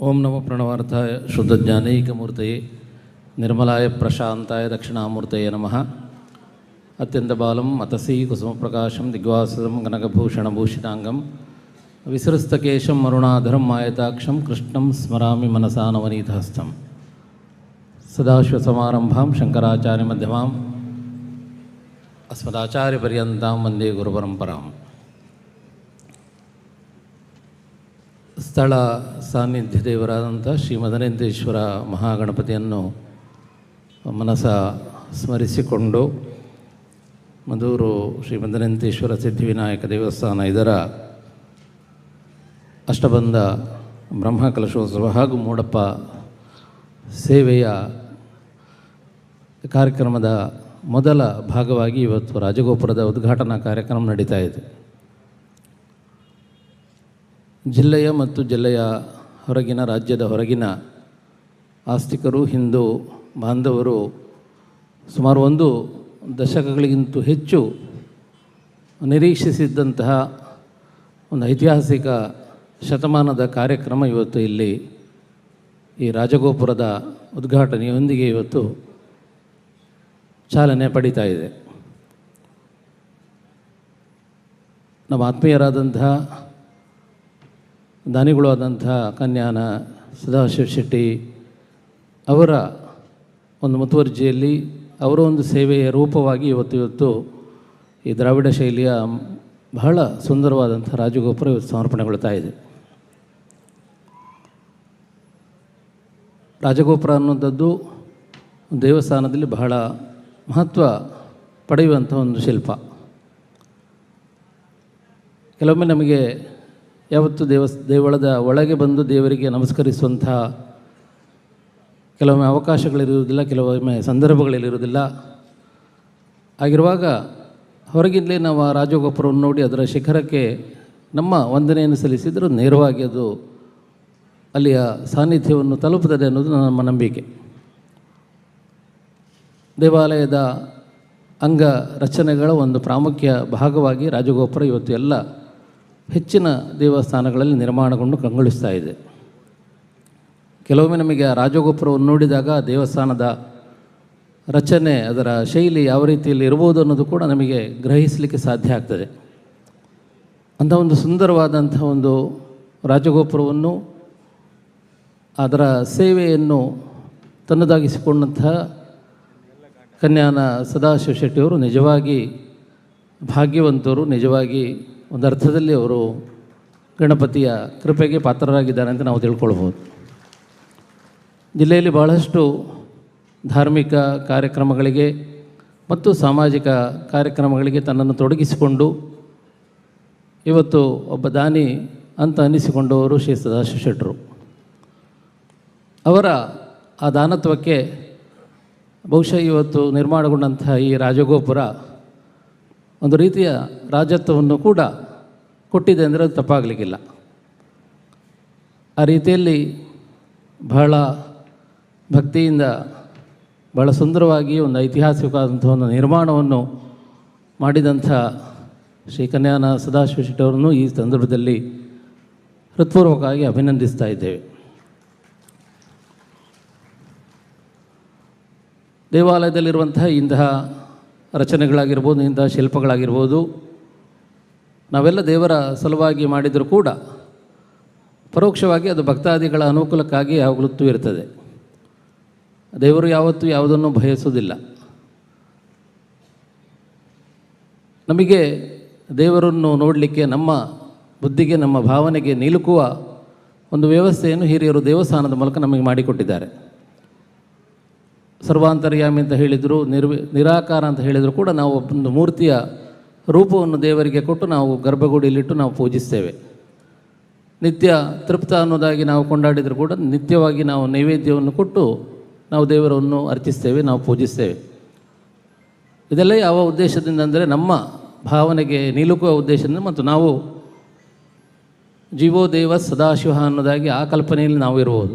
ओम नम प्रणवार्थाय शुद्धज्ञानकमूर्त निर्मलाय प्रशाताय दक्षिणामूर्त नम अत्यंतबालं मतसी कुसुम प्रकाशम दिग्वास गणकभूषण भूषितांगं विसृस्तकेशम मरुणाधरम मायताक्षम कृष्ण स्मरा मनसा नवनीतहस्त सदाशिवसमारंभा शंकराचार्य मध्यमा अस्मदाचार्यपर्यता वंदे गुरुपरंपरा ಸ್ಥಳ ಸಾನ್ನಿಧ್ಯ ದೇವರಾದಂಥ ಶ್ರೀ ಮದನೇಂದ್ರೇಶ್ವರ ಮಹಾಗಣಪತಿಯನ್ನು ಮನಸ ಸ್ಮರಿಸಿಕೊಂಡು ಮಧೂರು ಶ್ರೀ ಮದನೇಂದ್ರೇಶ್ವರ ಸಿದ್ಧಿವಿನಾಯಕ ದೇವಸ್ಥಾನ ಇದರ ಅಷ್ಟಬಂಧ ಬ್ರಹ್ಮಕಲಶೋತ್ಸವ ಹಾಗೂ ಮೂಡಪ್ಪ ಸೇವೆಯ ಕಾರ್ಯಕ್ರಮದ ಮೊದಲ ಭಾಗವಾಗಿ ಇವತ್ತು ರಾಜಗೋಪುರದ ಉದ್ಘಾಟನಾ ಕಾರ್ಯಕ್ರಮ ನಡೀತಾ ಇದೆ. ಜಿಲ್ಲೆಯ ಮತ್ತು ಜಿಲ್ಲೆಯ ಹೊರಗಿನ, ರಾಜ್ಯದ ಹೊರಗಿನ ಆಸ್ತಿಕರು, ಹಿಂದೂ ಬಾಂಧವರು ಸುಮಾರು ಒಂದು ದಶಕಗಳಿಗಿಂತ ಹೆಚ್ಚು ನಿರೀಕ್ಷಿಸಿದ್ದಂತಹ ಒಂದು ಐತಿಹಾಸಿಕ ಶತಮಾನದ ಕಾರ್ಯಕ್ರಮ ಇವತ್ತು ಇಲ್ಲಿ ಈ ರಾಜಗೋಪುರದ ಉದ್ಘಾಟನೆಯೊಂದಿಗೆ ಇವತ್ತು ಚಾಲನೆ ಪಡೀತಾ ಇದೆ. ನಮ್ಮ ಆತ್ಮೀಯರಾದಂತಹ ದಾನಿಗಳು ಆದಂಥ ಕನ್ಯಾನ ಸದಾಶಿವ ಶೆಟ್ಟಿ ಅವರ ಒಂದು ಮುತುವರ್ಜಿಯಲ್ಲಿ ಅವರ ಒಂದು ಸೇವೆಯ ರೂಪವಾಗಿ ಇವತ್ತು ಇವತ್ತು ಈ ದ್ರಾವಿಡ ಶೈಲಿಯ ಬಹಳ ಸುಂದರವಾದಂಥ ರಾಜಗೋಪುರ ಇವತ್ತು ಸಮರ್ಪಣೆಗೊಳ್ತಾ ಇದೆ. ರಾಜಗೋಪುರ ಅನ್ನುವಂಥದ್ದು ದೇವಸ್ಥಾನದಲ್ಲಿ ಬಹಳ ಮಹತ್ವ ಪಡೆಯುವಂಥ ಒಂದು ಶಿಲ್ಪ. ಕೆಲವೊಮ್ಮೆ ನಮಗೆ ಯಾವತ್ತು ದೇವಸ್ ದೇವಳದ ಒಳಗೆ ಬಂದು ದೇವರಿಗೆ ನಮಸ್ಕರಿಸುವಂಥ ಕೆಲವೊಮ್ಮೆ ಅವಕಾಶಗಳಿರುವುದಿಲ್ಲ, ಕೆಲವೊಮ್ಮೆ ಸಂದರ್ಭಗಳಿರುವುದಿಲ್ಲ. ಆಗಿರುವಾಗ ಹೊರಗಿಂದಲೇ ನಾವು ಆ ರಾಜಗೋಪುರವನ್ನು ನೋಡಿ ಅದರ ಶಿಖರಕ್ಕೆ ನಮ್ಮ ವಂದನೆಯನ್ನು ಸಲ್ಲಿಸಿದರೂ ನೇರವಾಗಿ ಅದು ಅಲ್ಲಿಯ ಸಾನ್ನಿಧ್ಯವನ್ನು ತಲುಪುತ್ತದೆ ಅನ್ನೋದು ನಮ್ಮ ನಂಬಿಕೆ. ದೇವಾಲಯದ ಅಂಗ ರಚನೆಗಳ ಒಂದು ಪ್ರಾಮುಖ್ಯ ಭಾಗವಾಗಿ ರಾಜಗೋಪುರ ಇವತ್ತು ಎಲ್ಲ ಹೆಚ್ಚಿನ ದೇವಸ್ಥಾನಗಳಲ್ಲಿ ನಿರ್ಮಾಣಗೊಂಡು ಕಂಗೊಳಿಸ್ತಾ ಇದೆ. ಕೆಲವೊಮ್ಮೆ ನಮಗೆ ಆ ರಾಜಗೋಪುರವನ್ನು ನೋಡಿದಾಗ ದೇವಸ್ಥಾನದ ರಚನೆ, ಅದರ ಶೈಲಿ ಯಾವ ರೀತಿಯಲ್ಲಿ ಇರ್ಬೋದು ಅನ್ನೋದು ಕೂಡ ನಮಗೆ ಗ್ರಹಿಸಲಿಕ್ಕೆ ಸಾಧ್ಯ ಆಗ್ತದೆ. ಅಂಥ ಒಂದು ಸುಂದರವಾದಂಥ ಒಂದು ರಾಜಗೋಪುರವನ್ನು, ಅದರ ಸೇವೆಯನ್ನು ತನ್ನದಾಗಿಸಿಕೊಂಡಂತಹ ಕನ್ಯಾನ ಸದಾಶಿವ ಶೆಟ್ಟಿಯವರು ನಿಜವಾಗಿ ಭಾಗ್ಯವಂತರು, ನಿಜವಾಗಿ ಒಂದು ಅರ್ಥದಲ್ಲಿ ಅವರು ಗಣಪತಿಯ ಕೃಪೆಗೆ ಪಾತ್ರರಾಗಿದ್ದಾರೆ ಅಂತ ನಾವು ತಿಳ್ಕೊಳ್ಬೋದು. ಜಿಲ್ಲೆಯಲ್ಲಿ ಬಹಳಷ್ಟು ಧಾರ್ಮಿಕ ಕಾರ್ಯಕ್ರಮಗಳಿಗೆ ಮತ್ತು ಸಾಮಾಜಿಕ ಕಾರ್ಯಕ್ರಮಗಳಿಗೆ ತನ್ನನ್ನು ತೊಡಗಿಸಿಕೊಂಡು ಇವತ್ತು ಒಬ್ಬ ದಾನಿ ಅಂತ ಅನ್ನಿಸಿಕೊಂಡವರು ಶ್ರೀ ಸದಾಶಿವ ಶೆಟ್ಟರು. ಅವರ ಆ ದಾನತ್ವಕ್ಕೆ ಬಹುಶಃ ಇವತ್ತು ನಿರ್ಮಾಣಗೊಂಡಂತಹ ಈ ರಾಜಗೋಪುರ ಒಂದು ರೀತಿಯ ರಾಜತ್ವವನ್ನು ಕೂಡ ಕೊಟ್ಟಿದೆ ಅಂದರೆ ಅದು ತಪ್ಪಾಗಲಿಕ್ಕಿಲ್ಲ. ಆ ರೀತಿಯಲ್ಲಿ ಬಹಳ ಭಕ್ತಿಯಿಂದ ಬಹಳ ಸುಂದರವಾಗಿ ಒಂದು ಐತಿಹಾಸಿಕವಾದಂಥ ಒಂದು ನಿರ್ಮಾಣವನ್ನು ಮಾಡಿದಂಥ ಶ್ರೀ ಕನ್ಯಾನ ಸದಾಶಿವ ಶೆಟ್ಟಿಯವರನ್ನು ಈ ಸಂದರ್ಭದಲ್ಲಿ ಹೃತ್ಪೂರ್ವಕವಾಗಿ ಅಭಿನಂದಿಸ್ತಾ ಇದ್ದೇವೆ. ದೇವಾಲಯದಲ್ಲಿರುವಂತಹ ಇಂತಹ ರಚನೆಗಳಾಗಿರ್ಬೋದು ಇಂಥ ಶಿಲ್ಪಗಳಾಗಿರ್ಬೋದು, ನಾವೆಲ್ಲ ದೇವರ ಸಲುವಾಗಿ ಮಾಡಿದರೂ ಕೂಡ ಪರೋಕ್ಷವಾಗಿ ಅದು ಭಕ್ತಾದಿಗಳ ಅನುಕೂಲಕ್ಕಾಗಿ ಯಾವಾಗಲೂ ಇರ್ತದೆ. ದೇವರು ಯಾವತ್ತೂ ಯಾವುದನ್ನು ಬಯಸೋದಿಲ್ಲ ನಮಗೆ ದೇವರನ್ನು ನೋಡಲಿಕ್ಕೆ, ನಮ್ಮ ಬುದ್ಧಿಗೆ, ನಮ್ಮ ಭಾವನೆಗೆ ನಿಲುಕುವ ಒಂದು ವ್ಯವಸ್ಥೆಯನ್ನು ಹಿರಿಯರು ದೇವಸ್ಥಾನದ ಮೂಲಕ ನಮಗೆ ಮಾಡಿಕೊಟ್ಟಿದ್ದಾರೆ. ಸರ್ವಾಂತರ್ಯಾಮಿ ಅಂತ ಹೇಳಿದರು, ನಿರ್ವಿ, ನಿರಾಕಾರ ಅಂತ ಹೇಳಿದರೂ ಕೂಡ ನಾವು ಒಂದು ಮೂರ್ತಿಯ ರೂಪವನ್ನು ದೇವರಿಗೆ ಕೊಟ್ಟು ನಾವು ಗರ್ಭಗುಡಿಯಲ್ಲಿಟ್ಟು ನಾವು ಪೂಜಿಸ್ತೇವೆ. ನಿತ್ಯ ತೃಪ್ತ ಅನ್ನೋದಾಗಿ ನಾವು ಕೊಂಡಾಡಿದರೂ ಕೂಡ ನಿತ್ಯವಾಗಿ ನಾವು ನೈವೇದ್ಯವನ್ನು ಕೊಟ್ಟು ನಾವು ದೇವರನ್ನು ಅರ್ಚಿಸ್ತೇವೆ, ನಾವು ಪೂಜಿಸ್ತೇವೆ. ಇದೆಲ್ಲ ಯಾವ ಉದ್ದೇಶದಿಂದ ಅಂದರೆ ನಮ್ಮ ಭಾವನೆಗೆ ನಿಲುಕುವ ಉದ್ದೇಶದಿಂದ ಮತ್ತು ನಾವು ಜೀವೋ ದೇವ ಸದಾಶಿವ ಅನ್ನೋದಾಗಿ ಆ ಕಲ್ಪನೆಯಲ್ಲಿ ನಾವು ಇರ್ಬೋದು.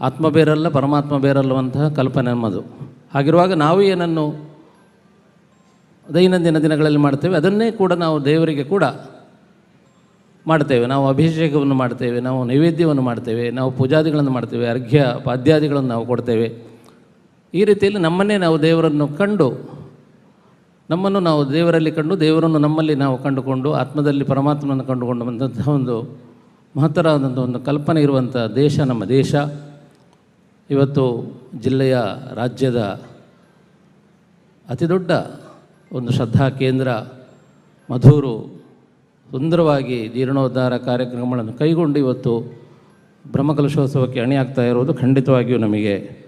ಆತ್ಮ ಬೇರಲ್ಲ, ಪರಮಾತ್ಮ ಬೇರಲ್ಲವಂತಹ ಕಲ್ಪನೆ ನಮ್ಮದು. ಹಾಗಿರುವಾಗ ನಾವು ಏನನ್ನು ದೈನಂದಿನ ದಿನಗಳಲ್ಲಿ ಮಾಡ್ತೇವೆ, ಅದನ್ನೇ ಕೂಡ ನಾವು ದೇವರಿಗೆ ಕೂಡ ಮಾಡ್ತೇವೆ. ನಾವು ಅಭಿಷೇಕವನ್ನು ಮಾಡ್ತೇವೆ, ನಾವು ನೈವೇದ್ಯವನ್ನು ಮಾಡ್ತೇವೆ, ನಾವು ಪೂಜಾದಿಗಳನ್ನು ಮಾಡ್ತೇವೆ, ಅರ್ಘ್ಯ, ಪಾದ್ಯಾದಿಗಳನ್ನು ನಾವು ಕೊಡ್ತೇವೆ. ಈ ರೀತಿಯಲ್ಲಿ ನಮ್ಮನ್ನೇ ನಾವು ದೇವರನ್ನು ಕಂಡು, ನಮ್ಮನ್ನು ನಾವು ದೇವರಲ್ಲಿ ಕಂಡು, ದೇವರನ್ನು ನಮ್ಮಲ್ಲಿ ನಾವು ಕಂಡುಕೊಂಡು, ಆತ್ಮದಲ್ಲಿ ಪರಮಾತ್ಮನನ್ನು ಕಂಡುಕೊಂಡು ಬಂದಂತಹ ಒಂದು ಮಹತ್ತರವಾದಂಥ ಒಂದು ಕಲ್ಪನೆ ಇರುವಂಥ ದೇಶ ನಮ್ಮ ದೇಶ. ಇವತ್ತು ಜಿಲ್ಲೆಯ ರಾಜ್ಯದ ಅತಿ ದೊಡ್ಡ ಒಂದು ಶ್ರದ್ಧಾ ಕೇಂದ್ರ ಮಧೂರು ಸುಂದರವಾಗಿ ಜೀರ್ಣೋದ್ಧಾರ ಕಾರ್ಯಕ್ರಮಗಳನ್ನು ಕೈಗೊಂಡು ಇವತ್ತು ಬ್ರಹ್ಮಕಲಶೋತ್ಸವಕ್ಕೆ ಅಣಿಯಾಗ್ತಾ ಇರೋದು ಖಂಡಿತವಾಗಿಯೂ ನಮಗೆ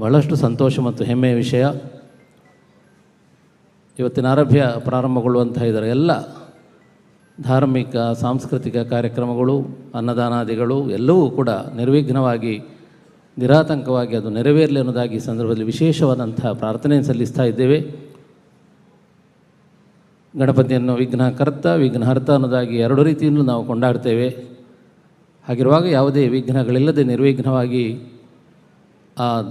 ಬಹಳಷ್ಟು ಸಂತೋಷ ಮತ್ತು ಹೆಮ್ಮೆಯ ವಿಷಯ. ಇವತ್ತಿನ ಆರಭ್ಯ ಪ್ರಾರಂಭಗೊಳ್ಳುವಂತಹ ಇದರ ಎಲ್ಲ ಧಾರ್ಮಿಕ, ಸಾಂಸ್ಕೃತಿಕ ಕಾರ್ಯಕ್ರಮಗಳು, ಅನ್ನದಾನಾದಿಗಳು ಎಲ್ಲವೂ ಕೂಡ ನಿರ್ವಿಘ್ನವಾಗಿ ನಿರಾತಂಕವಾಗಿ ಅದು ನೆರವೇರಲಿ ಅನ್ನೋದಾಗಿ ಈ ಸಂದರ್ಭದಲ್ಲಿ ವಿಶೇಷವಾದಂತಹ ಪ್ರಾರ್ಥನೆಯನ್ನು ಸಲ್ಲಿಸ್ತಾ ಇದ್ದೇವೆ. ಗಣಪತಿಯನ್ನು ವಿಘ್ನಕರ್ತ, ವಿಘ್ನಹರ್ತ ಅನ್ನೋದಾಗಿ ಎರಡು ರೀತಿಯಲ್ಲೂ ನಾವು ಕೊಂಡಾಡ್ತೇವೆ. ಹಾಗಿರುವಾಗ ಯಾವುದೇ ವಿಘ್ನಗಳಿಲ್ಲದೆ ನಿರ್ವಿಘ್ನವಾಗಿ ಆ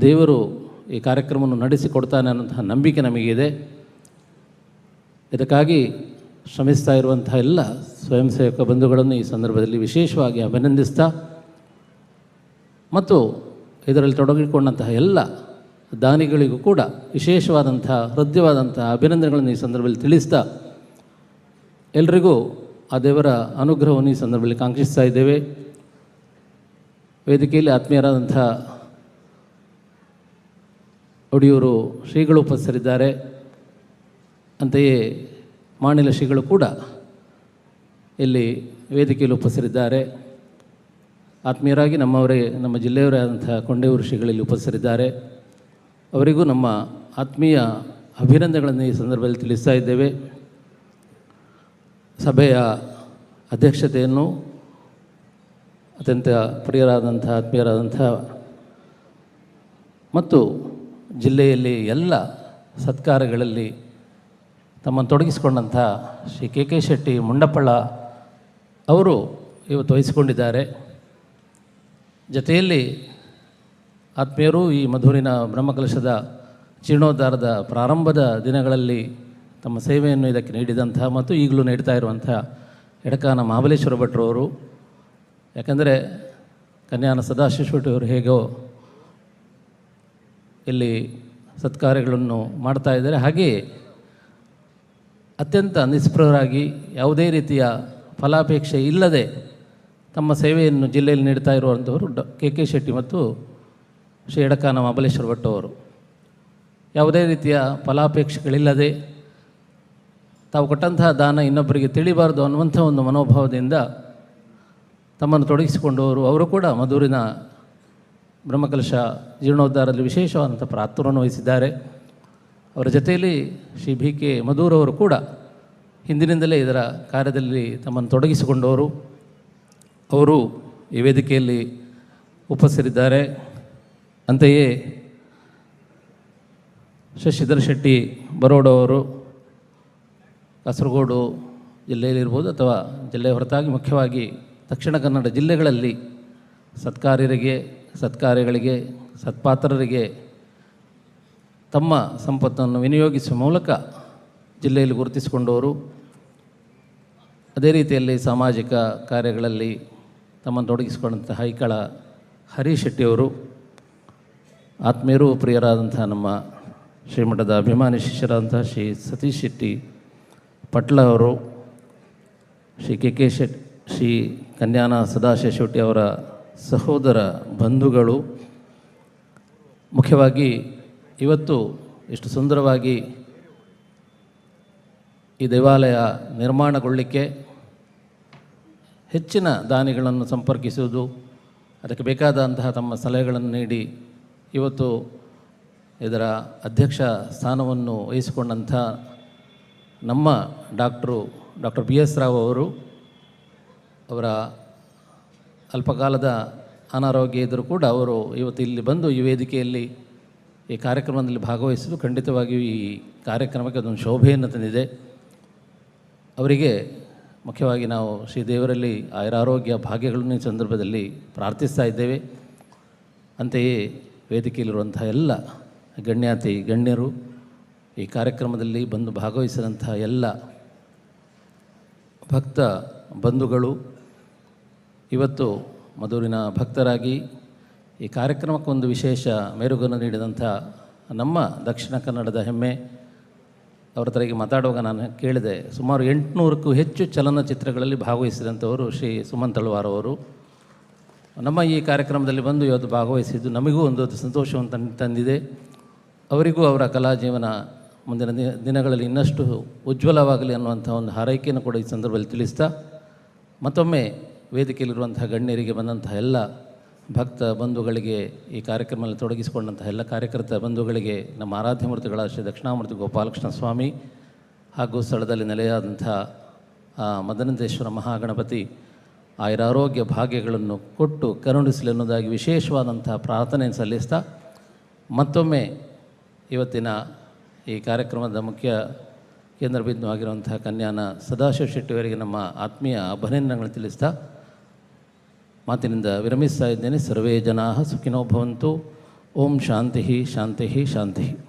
ದೇವರು ಈ ಕಾರ್ಯಕ್ರಮವನ್ನು ನಡೆಸಿಕೊಡ್ತಾನೆ ಅನ್ನೋಂತಹ ನಂಬಿಕೆ ನಮಗಿದೆ. ಇದಕ್ಕಾಗಿ ಶ್ರಮಿಸ್ತಾ ಇರುವಂತಹ ಎಲ್ಲ ಸ್ವಯಂ ಸೇವಕ ಬಂಧುಗಳನ್ನು ಈ ಸಂದರ್ಭದಲ್ಲಿ ವಿಶೇಷವಾಗಿ ಅಭಿನಂದಿಸ್ತಾ ಮತ್ತು ಇದರಲ್ಲಿ ತೊಡಗಿಕೊಂಡಂತಹ ಎಲ್ಲ ದಾನಿಗಳಿಗೂ ಕೂಡ ವಿಶೇಷವಾದಂಥ, ಹೃದಯವಾದಂತಹ ಅಭಿನಂದನೆಗಳನ್ನು ಈ ಸಂದರ್ಭದಲ್ಲಿ ತಿಳಿಸ್ತಾ ಎಲ್ರಿಗೂ ಆ ದೇವರ ಅನುಗ್ರಹವನ್ನು ಈ ಸಂದರ್ಭದಲ್ಲಿ ಕಾಂಕ್ಷಿಸ್ತಾ ಇದ್ದೇವೆ. ವೇದಿಕೆಯಲ್ಲಿ ಆತ್ಮೀಯರಾದಂಥ ಒಡಿಯೂರು ಶ್ರೀಗಳು ಉಪಸ್ಥರಿದ್ದಾರೆ ಅಂತೆಯೇ ಮಾಣಿಲ ಶ್ರೀಗಳು ಕೂಡ ಇಲ್ಲಿ ವೇದಿಕೆಯಲ್ಲಿ ಉಪಸ್ಥಿತರಿದ್ದಾರೆ. ಆತ್ಮೀಯರಾಗಿ ನಮ್ಮವರೇ, ನಮ್ಮ ಜಿಲ್ಲೆಯವರೇ ಆದಂಥ ಕೊಂಡೇವರು ಶ್ರೀಗಳಲ್ಲಿ ಉಪಸ್ಥರಿದ್ದಾರೆ ಅವರಿಗೂ ನಮ್ಮ ಆತ್ಮೀಯ ಅಭಿನಂದನೆಗಳನ್ನು ಈ ಸಂದರ್ಭದಲ್ಲಿ ತಿಳಿಸ್ತಾ ಇದ್ದೇವೆ. ಸಭೆಯ ಅಧ್ಯಕ್ಷತೆಯನ್ನು ಅತ್ಯಂತ ಪ್ರಿಯರಾದಂಥ, ಆತ್ಮೀಯರಾದಂಥ ಮತ್ತು ಜಿಲ್ಲೆಯಲ್ಲಿ ಎಲ್ಲ ಸತ್ಕಾರಗಳಲ್ಲಿ ತಮ್ಮನ್ನು ತೊಡಗಿಸಿಕೊಂಡಂಥ ಶ್ರೀ ಕೆ ಕೆ ಶೆಟ್ಟಿ ಮುಂಡಪ್ಪಳ ಅವರು ಇವತ್ತು ವಹಿಸಿಕೊಂಡಿದ್ದಾರೆ. ಜೊತೆಯಲ್ಲಿ ಆತ್ಮೀಯರು ಈ ಮಧುರಿನ ಬ್ರಹ್ಮಕಲಶದ ಜೀರ್ಣೋದ್ಧಾರದ ಪ್ರಾರಂಭದ ದಿನಗಳಲ್ಲಿ ತಮ್ಮ ಸೇವೆಯನ್ನು ಇದಕ್ಕೆ ನೀಡಿದಂಥ ಮತ್ತು ಈಗಲೂ ನೀಡ್ತಾ ಇರುವಂಥ ಎಡಕಾನ ಮಹಾಬಲೇಶ್ವರ ಭಟ್ರವರು. ಯಾಕಂದರೆ ಕನ್ಯಾನ ಸದಾಶಿಶ್ವಟಿಯವರು ಹೇಗೋ ಇಲ್ಲಿ ಸತ್ಕಾರ್ಯಗಳನ್ನು ಮಾಡ್ತಾ ಇದ್ದಾರೆ. ಹಾಗೆಯೇ ಅತ್ಯಂತ ನಿಸ್ಪೃಹರಾಗಿ ಯಾವುದೇ ರೀತಿಯ ಫಲಾಪೇಕ್ಷೆ ಇಲ್ಲದೆ ತಮ್ಮ ಸೇವೆಯನ್ನು ಜಿಲ್ಲೆಯಲ್ಲಿ ನೀಡ್ತಾ ಇರುವಂಥವರು ಡ ಕೆ ಕೆ ಶೆಟ್ಟಿ ಮತ್ತು ಶ್ರೀ ಎಡಕಾನ ಮಹಾಬಲೇಶ್ವರ ಭಟ್ ಅವರು. ಯಾವುದೇ ರೀತಿಯ ಫಲಾಪೇಕ್ಷೆಗಳಿಲ್ಲದೆ ತಾವು ಕೊಟ್ಟಂತಹ ದಾನ ಇನ್ನೊಬ್ಬರಿಗೆ ತಿಳಿಬಾರದು ಅನ್ನುವಂಥ ಒಂದು ಮನೋಭಾವದಿಂದ ತಮ್ಮನ್ನು ತೊಡಗಿಸಿಕೊಂಡವರು ಅವರು ಕೂಡ ಮಧುರಿನ ಬ್ರಹ್ಮಕಲಶ ಜೀರ್ಣೋದ್ಧಾರದಲ್ಲಿ ವಿಶೇಷವಾದಂಥ ಪ್ರಾತ್ರವನ್ನು ವಹಿಸಿದ್ದಾರೆ. ಅವರ ಜೊತೆಯಲ್ಲಿ ಶ್ರೀ ಬಿ ಕೆ ಮಧೂರವರು ಕೂಡ ಹಿಂದಿನಿಂದಲೇ ಇದರ ಕಾರ್ಯದಲ್ಲಿ ತಮ್ಮನ್ನು ತೊಡಗಿಸಿಕೊಂಡವರು ಅವರು ಈ ವೇದಿಕೆಯಲ್ಲಿ ಉಪಸ್ಥಿತರಿದ್ದಾರೆ ಅಂತೆಯೇ ಶಶಿಧರ್ ಶೆಟ್ಟಿ ಬರೋಡವರು ಕಾಸರಗೋಡು ಜಿಲ್ಲೆಯಲ್ಲಿರ್ಬೋದು ಅಥವಾ ಜಿಲ್ಲೆ ಹೊರತಾಗಿ ಮುಖ್ಯವಾಗಿ ದಕ್ಷಿಣ ಕನ್ನಡ ಜಿಲ್ಲೆಗಳಲ್ಲಿ ಸತ್ಕಾರ್ಯರಿಗೆ, ಸತ್ಕಾರ್ಯಗಳಿಗೆ, ಸತ್ಪಾತ್ರರಿಗೆ ತಮ್ಮ ಸಂಪತ್ತನ್ನು ವಿನಿಯೋಗಿಸುವ ಮೂಲಕ ಜಿಲ್ಲೆಯಲ್ಲಿ ಗುರುತಿಸಿಕೊಂಡವರು. ಅದೇ ರೀತಿಯಲ್ಲಿ ಸಾಮಾಜಿಕ ಕಾರ್ಯಗಳಲ್ಲಿ ತಮ್ಮನ್ನು ತೊಡಗಿಸಿಕೊಂಡಂಥ ಹೈಕಳ ಹರೀಶ್ ಶೆಟ್ಟಿಯವರು, ಆತ್ಮೀಯರು ಪ್ರಿಯರಾದಂಥ ನಮ್ಮ ಶ್ರೀಮಠದ ಅಭಿಮಾನಿ ಶಿಷ್ಯರಾದಂಥ ಶ್ರೀ ಸತೀಶ್ ಶೆಟ್ಟಿ ಪಟ್ಲ ಅವರು, ಶ್ರೀ ಕೆ ಕೆ ಶೆಟ್, ಶ್ರೀ ಕನ್ಯಾನ ಸದಾಶಿವ ಶೆಟ್ಟಿ ಅವರ ಸಹೋದರ ಬಂಧುಗಳು. ಮುಖ್ಯವಾಗಿ ಇವತ್ತು ಇಷ್ಟು ಸುಂದರವಾಗಿ ಈ ದೇವಾಲಯ ನಿರ್ಮಾಣಗೊಳ್ಳಲಿಕ್ಕೆ ಹೆಚ್ಚಿನ ದಾನಿಗಳನ್ನು ಸಂಪರ್ಕಿಸುವುದು, ಅದಕ್ಕೆ ಬೇಕಾದಂತಹ ತಮ್ಮ ಸಲಹೆಗಳನ್ನು ನೀಡಿ, ಇವತ್ತು ಇದರ ಅಧ್ಯಕ್ಷ ಸ್ಥಾನವನ್ನು ವಹಿಸಿಕೊಂಡಂಥ ನಮ್ಮ doctor, doctor B S Rao ಅವರು, ಅವರ ಅಲ್ಪಕಾಲದ ಅನಾರೋಗ್ಯ ಇದ್ದರೂ ಕೂಡ ಅವರು ಇವತ್ತು ಇಲ್ಲಿ ಬಂದು ಈ ವೇದಿಕೆಯಲ್ಲಿ ಈ ಕಾರ್ಯಕ್ರಮದಲ್ಲಿ ಭಾಗವಹಿಸಲು ಖಂಡಿತವಾಗಿಯೂ ಈ ಕಾರ್ಯಕ್ರಮಕ್ಕೆ ಅದೊಂದು ಶೋಭೆಯನ್ನು ತಂದಿದೆ. ಅವರಿಗೆ ಮುಖ್ಯವಾಗಿ ನಾವು ಶ್ರೀ ದೇವರಲ್ಲಿ ಆಯುರಾರೋಗ್ಯ ಭಾಗ್ಯಗಳನ್ನು ಈ ಸಂದರ್ಭದಲ್ಲಿ ಪ್ರಾರ್ಥಿಸ್ತಾ ಇದ್ದೇವೆ. ಅಂತೆಯೇ ವೇದಿಕೆಯಲ್ಲಿರುವಂಥ ಎಲ್ಲ ಗಣ್ಯಾತಿ ಗಣ್ಯರು ಈ ಕಾರ್ಯಕ್ರಮದಲ್ಲಿ ಬಂದು ಭಾಗವಹಿಸಿದಂಥ ಎಲ್ಲ ಭಕ್ತ ಬಂಧುಗಳು, ಇವತ್ತು ಮಧುರಿನ ಭಕ್ತರಾಗಿ ಈ ಕಾರ್ಯಕ್ರಮಕ್ಕೊಂದು ವಿಶೇಷ ಮೇರುಗನ್ನು ನೀಡಿದಂಥ ನಮ್ಮ ದಕ್ಷಿಣ ಕನ್ನಡದ ಹೆಮ್ಮೆ ಅವರ ಹತ್ರ ಮಾತಾಡುವಾಗ ನಾನು ಕೇಳಿದೆ, ಸುಮಾರು ಎಂಟುನೂರಕ್ಕೂ ಹೆಚ್ಚು ಚಲನಚಿತ್ರಗಳಲ್ಲಿ ಭಾಗವಹಿಸಿದಂಥವರು ಶ್ರೀ ಸುಮನ್ ತಳವಾರ್ ಅವರು. ನಮ್ಮ ಈ ಕಾರ್ಯಕ್ರಮದಲ್ಲಿ ಬಂದು ಇವತ್ತು ಭಾಗವಹಿಸಿದ್ದು ನಮಗೂ ಒಂದು ಸಂತೋಷವನ್ನು ತನ್ ತಂದಿದೆ. ಅವರಿಗೂ ಅವರ ಕಲಾ ಜೀವನ ಮುಂದಿನ ದಿನ- ದಿನಗಳಲ್ಲಿ ಇನ್ನಷ್ಟು ಉಜ್ವಲವಾಗಲಿ ಅನ್ನುವಂಥ ಒಂದು ಹಾರೈಕೆಯನ್ನು ಕೂಡ ಈ ಸಂದರ್ಭದಲ್ಲಿ ತಿಳಿಸ್ತಾ, ಮತ್ತೊಮ್ಮೆ ವೇದಿಕೆಯಲ್ಲಿರುವಂತಹ ಗಣ್ಯರಿಗೆ ಬಂದಂತಹ ಎಲ್ಲ ಭಕ್ತ ಬಂಧುಗಳಿಗೆ ಈ ಕಾರ್ಯಕ್ರಮದಲ್ಲಿ ತೊಡಗಿಸಿಕೊಂಡಂತಹ ಎಲ್ಲ ಕಾರ್ಯಕರ್ತ ಬಂಧುಗಳಿಗೆ ನಮ್ಮ ಆರಾಧ್ಯಮೂರ್ತಿಗಳ ಶ್ರೀ ದಕ್ಷಿಣಾಮೂರ್ತಿ ಗೋಪಾಲಕೃಷ್ಣ ಸ್ವಾಮಿ ಹಾಗೂ ಸ್ಥಳದಲ್ಲಿ ನೆಲೆಯಾದಂಥ ಮದನಂದೇಶ್ವರ ಮಹಾಗಣಪತಿ ಆಯುರಾರೋಗ್ಯ ಭಾಗ್ಯಗಳನ್ನು ಕೊಟ್ಟು ಕರುಣಿಸಲಿ ಅನ್ನೋದಾಗಿ ವಿಶೇಷವಾದಂತಹ ಪ್ರಾರ್ಥನೆಯನ್ನು ಸಲ್ಲಿಸ್ತಾ ಮತ್ತೊಮ್ಮೆ ಇವತ್ತಿನ ಈ ಕಾರ್ಯಕ್ರಮದ ಮುಖ್ಯ ಕೇಂದ್ರ ಬಿಂದು ಆಗಿರುವಂತಹ ಕನ್ಯಾನ ಸದಾಶಿವ ಶೆಟ್ಟಿಯವರಿಗೆ ನಮ್ಮ ಆತ್ಮೀಯ ಅಭಿನಂದನೆಗಳನ್ನು ತಿಳಿಸ್ತಾ ಮಾತಿನಿಂದ ವಿರಮಿಸ್ತಾ ಇದ್ದೇನೆ. ಸರ್ವೇ ಜನಾ ಸುಖಿನೋ ಭವಂತು. ಓಂ ಶಾಂತಿ ಶಾಂತಿ ಶಾಂತಿ.